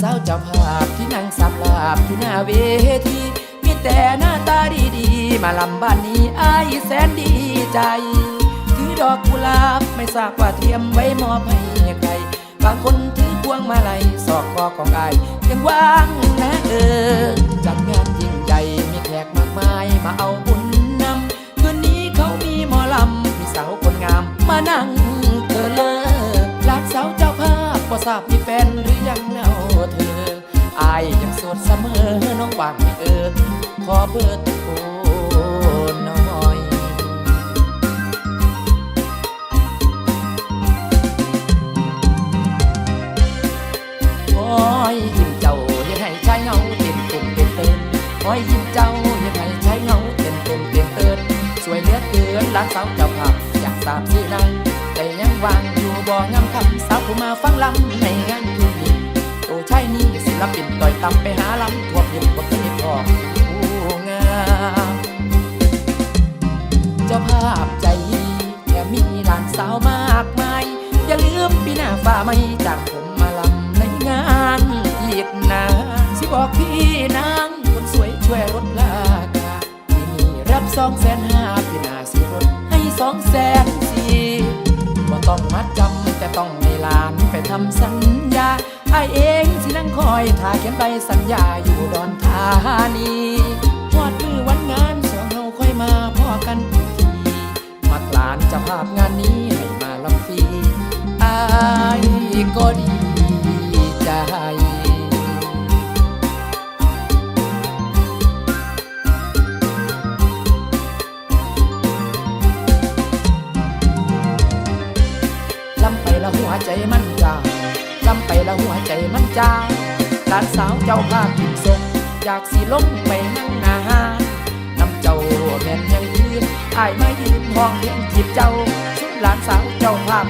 สาวเจ้าภาพที่นั่งสับลาบที่หน้าเวที มีแต่หน้าตาดีๆ มาลำบ้านนี้อายแสนดีใจถือดอกกุหลาบไม่ทราบว่าเตรียมไว้มอบให้ใครบางคนถือพวงมาลัยสอกคอของอายยังว่างนะเออจัดงานยิ่งใหญ่มีแขกมากมายมาเอาบุญนำคืนนี้เขามีหมอลำมีสาวคนงามมานั่งเธอเลิกหลานสาวเจ้าภาพก็ทราบมีแฟนหรือยังเล่า เธออายยังสดเสมอน้องหวังเออ ขอเบอร์โทรหน่อยโอ้ยยิ้มเจ้าเฮ็ดให้ชายเงาเต้นตุ่มเต้นเตินโอ้ยยิ้มเจ้าเฮ็ดให้ชายเงาเต้นตุ่มเต้นเตินสวยเหลือเกินหลานสาวเจ้าภาพอยากทราบชื่อนางแต่ยังวางอยู่บ่งามคำสาวผู้มาฟังลำในงานคืนนี้โอ้ชายนี้ศิลปินต่อยตำไปหาลำทั่วพิมบ่เคยพอผู้งามเจ้าภาพใจดีแถมมีหลานสาวมากมาย อย่าลืมปีหน้าฟ้าไม่จากผมมาลำในงานอีกนะสิบอกพี่นางคนสวยช่วยลดราคาที่นี่รับสองแสนห้าพี่นาสิลดให้สองแสนสี่บ่ต้องมัดจำแต่ต้องให้หลานไปทำสัญญาไอเอ คอยถ่ายเขียนใบสัญญาอยู่ดอนธานีทอดมือวันงานสองเฮาค่อยมาพอกันทีมักหลานจะภาพงานนี้ให้มาลำฟรีอายก็ดีใจลำไปละหัวใจมันจางลำไปละหัวใจมันจาง หลานสาวเจ้าภาพกินส่งอยากสิลงไปนั่งนาหารน้ำเจ้าแม่นยังยืนอายมายืนห้องเลี้ยงจีบเจ้าชุดหลานสาวเจ้าภาพ